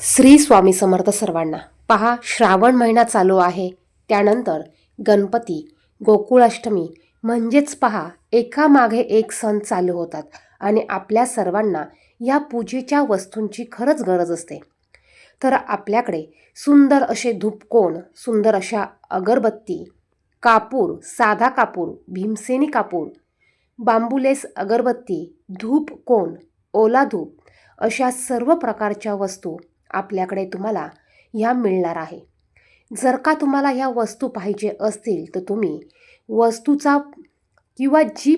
श्री स्वामी समर्थ सर्वांना. पहा श्रावण महिना चालू आहे. त्यानंतर गणपती गोकुळाष्टमी म्हणजेच पहा एकामागे एक सण चालू होतात आणि आपल्या सर्वांना या पूजेच्या वस्तूंची खरंच गरज असते. तर आपल्याकडे सुंदर असे धूपकोण सुंदर अशा अगरबत्ती कापूर साधा कापूर भीमसेनी कापूर बांबुलेस अगरबत्ती धूप कोण ओला धूप अशा सर्व प्रकारच्या वस्तू आपल्याकडे तुम्हाला ह्या मिळणार आहे. जर का तुम्हाला ह्या वस्तू पाहिजे असतील तर तुम्ही वस्तूचा किंवा जी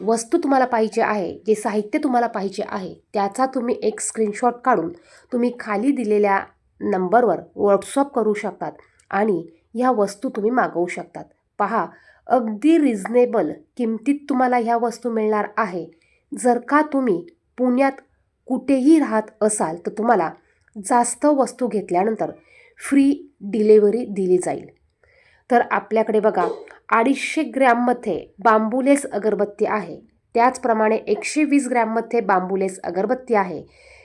वस्तू तुम्हाला पाहिजे आहे जे साहित्य तुम्हाला पाहिजे आहे त्याचा तुम्ही एक स्क्रीनशॉट काढून तुम्ही खाली दिलेल्या नंबरवर व्हॉट्सअप करू शकतात आणि ह्या वस्तू तुम्ही मागवू शकतात. पहा अगदी रिझनेबल किमतीत तुम्हाला ह्या वस्तू मिळणार आहे. जर का तुम्ही पुण्यात कुठेही राहत असाल तर तुम्हाला जास्त वस्तू घेतल्यानंतर फ्री डिलेवरी दिली जाईल. तर आपल्याकडे बघा अडीचशे ग्रॅममध्ये बांबुलेस अगरबत्ती आहे. त्याचप्रमाणे एकशे वीस ग्रॅममध्ये बांबुलेस अगरबत्ती आहे.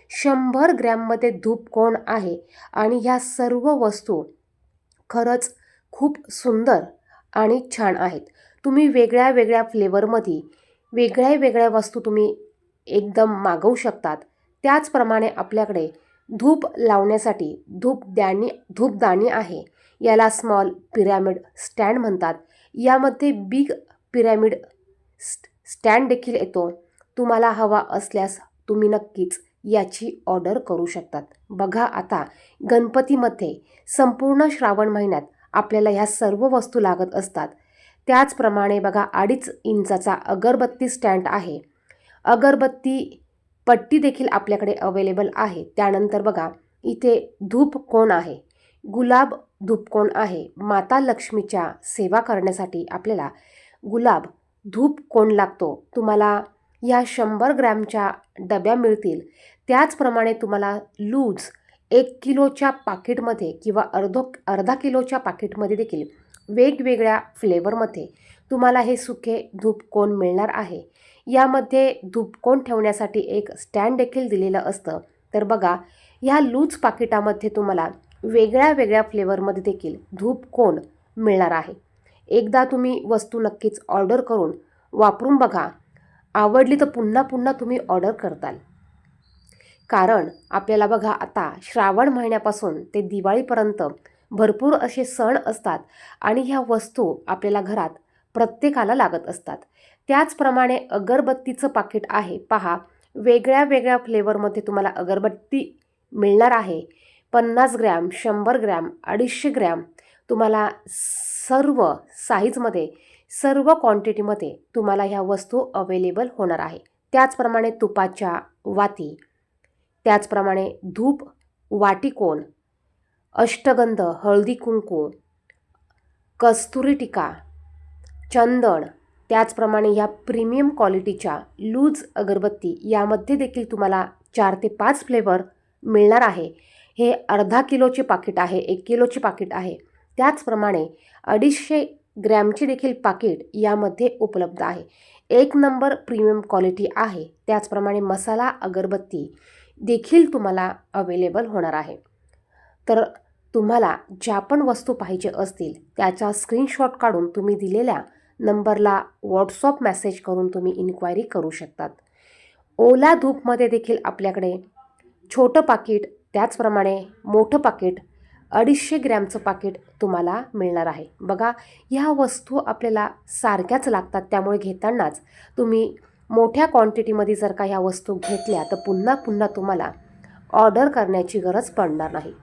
शंभर ग्रॅममध्ये धूपकोण आहे? आणि ह्या सर्व वस्तू खरंच खूप सुंदर आणि छान आहेत. तुम्ही वेगळ्या वेगळ्या फ्लेवरमध्ये वेगळ्या वेगळ्या वस्तू तुम्ही एकदम मागवू शकतात. त्याचप्रमाणे आपल्याकडे धूप लावण्यासाठी धूपदाणी धूपदाणी आहे. याला स्मॉल पिरॅमिड स्टँड म्हणतात. यामध्ये बिग पिरॅमिड स्ट स्टँड देखील येतो. तुम्हाला हवा असल्यास तुम्ही नक्कीच याची ऑर्डर करू शकतात. बघा आता गणपतीमध्ये संपूर्ण श्रावण महिन्यात आपल्याला ह्या सर्व वस्तू लागत असतात. त्याचप्रमाणे बघा अडीच इंचाचा अगरबत्ती स्टँड आहे. अगरबत्ती पट्टी देखील आपल्याकडे अवेलेबल आहे. त्यानंतर बघा इथे धूप कोण आहे? गुलाब धूपकोण आहे? माता लक्ष्मीच्या सेवा करण्यासाठी आपल्याला गुलाब धूप कोण लागतो? तुम्हाला या शंभर ग्रॅमच्या डब्या मिळतील. त्याचप्रमाणे तुम्हाला लूज एक किलोच्या पाकिटमध्ये किंवा अर्धो अर्धा किलोच्या पाकिटमध्ये देखील वेगवेगळ्या फ्लेवरमध्ये तुम्हाला हे सुखे धूपकोण मिळणार आहे. यामध्ये धूपकोण ठेवण्यासाठी एक स्टँड देखील दिलेलं असतं. तर बघा ह्या लूज पाकिटामध्ये तुम्हाला वेगळ्या वेगळ्या फ्लेवरमध्ये देखील धूपकोण मिळणार आहे. एकदा तुम्ही वस्तू नक्कीच ऑर्डर करून वापरून बघा. आवडली तर पुन्हा पुन्हा तुम्ही ऑर्डर करताल. कारण आपल्याला बघा आता श्रावण महिन्यापासून ते दिवाळीपर्यंत भरपूर असे सण असतात आणि ह्या वस्तू आपल्याला घरात प्रत्येकाला लागत असतात. त्याचप्रमाणे अगरबत्तीचं पाकिट आहे. पहा वेगळ्या वेगळ्या फ्लेवरमध्ये तुम्हाला अगरबत्ती मिळणार आहे. पन्नास ग्रॅम शंभर ग्रॅम अडीचशे ग्रॅम तुम्हाला सर्व साईजमध्ये सर्व क्वांटिटीमध्ये तुम्हाला ह्या वस्तू अवेलेबल होणार आहे. त्याचप्रमाणे तुपाच्या वाती त्याचप्रमाणे धूप वाटिकोन अष्टगंध हळदी कुंकू कस्तुरी टिका चंदन. त्याचप्रमाणे ह्या प्रीमियम क्वालिटीच्या लूज अगरबत्ती यामध्ये देखील तुम्हाला चार ते पाच फ्लेवर मिळणार आहे. हे अर्धा किलोचे पाकिट आहे एक किलोचे पाकिट आहे. त्याचप्रमाणे अडीचशे ग्रॅमचे देखील पाकिट यामध्ये उपलब्ध आहे. एक नंबर प्रीमियम क्वालिटी आहे. त्याचप्रमाणे मसाला अगरबत्ती देखील तुम्हाला अवेलेबल होणार आहे. तर तुम्हाला ज्या पण वस्तू पाहिजे असतील त्याचा स्क्रीनशॉट काढून तुम्ही दिलेल्या नंबरला व्हॉट्सअप मेसेज करून तुम्ही इन्क्वायरी करू शकतात. ओला धूपमध्ये देखील आपल्याकडे छोटं पाकिट त्याचप्रमाणे मोठं पाकिट अडीचशे ग्रॅमचं पाकिट तुम्हाला मिळणार आहे. बघा ह्या वस्तू आपल्याला सारख्याच लागतात. त्यामुळे घेतानाच तुम्ही मोठ्या क्वांटिटीमध्ये जर का ह्या वस्तू घेतल्या तर पुन्हा पुन्हा तुम्हाला ऑर्डर करण्याची गरज पडणार नाही.